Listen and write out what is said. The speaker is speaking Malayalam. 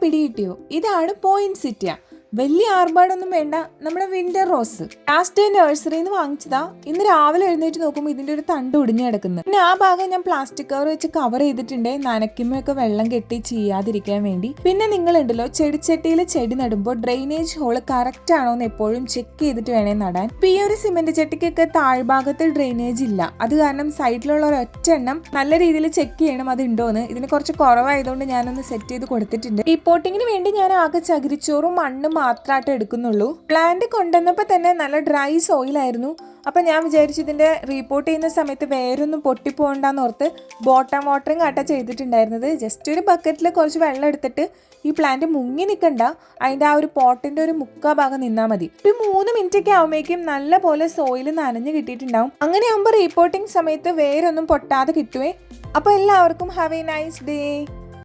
പിടികിട്ടിയോ? ഇതാണ് പോയിന്റ് സിറ്റിയ വലിയ ആർഭാടൊന്നും വേണ്ട. നമ്മുടെ വിന്റർ റോസ് ലാസ്റ്റ് ഡേ നഴ്സറിയിൽ നിന്ന് വാങ്ങിച്ചതാ. ഇന്ന് രാവിലെ എഴുന്നേറ്റ് നോക്കുമ്പോൾ ഇതിന്റെ ഒരു തണ്ട് ഒടിഞ്ഞു കിടക്കുന്നത് പിന്നെ ആ ഭാഗം ഞാൻ പ്ലാസ്റ്റിക് കവർ വെച്ച് കവർ ചെയ്തിട്ടുണ്ട്. നനയ്ക്കുമ്പോഴൊക്കെ വെള്ളം കെട്ടി ചെയ്യാതിരിക്കാൻ വേണ്ടി. പിന്നെ നിങ്ങൾ ഉണ്ടല്ലോ ചെടിച്ചട്ടിയിൽ ചെടി നടുമ്പോൾ ഡ്രെയിനേജ് ഹോൾ കറക്റ്റ് ആണോ എന്ന് എപ്പോഴും ചെക്ക് ചെയ്തിട്ട് വേണേ നടാൻ. ഇപ്പൊ ഈ ഒരു സിമെന്റ് ചട്ടിക്കൊക്കെ താഴ്ഭാഗത്ത് ഡ്രെയിനേജ് ഇല്ല. അത് കാരണം സൈഡിലുള്ള ഒരു ഒറ്റ എണ്ണം നല്ല രീതിയിൽ ചെക്ക് ചെയ്യണം അത് ഉണ്ടോ എന്ന് ഇതിന് കുറച്ച് കുറവായതുകൊണ്ട് ഞാനൊന്ന് സെറ്റ് ചെയ്ത് കൊടുത്തിട്ടുണ്ട്. ഈ പോട്ടിങ്ങിന് വേണ്ടി ഞാൻ ആകെ ചകിരിച്ചോറും മണ്ണും മാത്രമായിട്ട് എടുക്കുന്നുള്ളൂ. പ്ലാന്റ് കൊണ്ടുവന്നപ്പോൾ തന്നെ നല്ല ഡ്രൈ സോയിൽ ആയിരുന്നു. അപ്പൊ ഞാൻ വിചാരിച്ചു ഇതിന്റെ റീപ്പോർട്ട് ചെയ്യുന്ന സമയത്ത് വേരൊന്നും പൊട്ടിപ്പോകണ്ടെന്ന് ഓർത്ത് ബോട്ടം വാട്ടറിങ് ആട്ടാ ചെയ്തിട്ടുണ്ടായിരുന്നത്. ജസ്റ്റ് ഒരു ബക്കറ്റിൽ കുറച്ച് വെള്ളം എടുത്തിട്ട് ഈ പ്ലാന്റ് മുങ്ങി നിൽക്കണ്ട അതിന്റെ ആ ഒരു പോട്ടിന്റെ ഒരു മുക്കാ ഭാഗം നിന്നാൽ മതി. ഒരു മൂന്ന് മിനിറ്റ് ഒക്കെ ആകുമ്പോഴേക്കും നല്ല പോലെ സോയിൽ നനഞ്ഞു കിട്ടിയിട്ടുണ്ടാവും. അങ്ങനെ ആകുമ്പോൾ റീപോർട്ടിംഗ് സമയത്ത് വേരൊന്നും പൊട്ടാതെ കിട്ടുവേ. അപ്പോൾ എല്ലാവർക്കും ഹാവ് എ നൈസ് ഡേ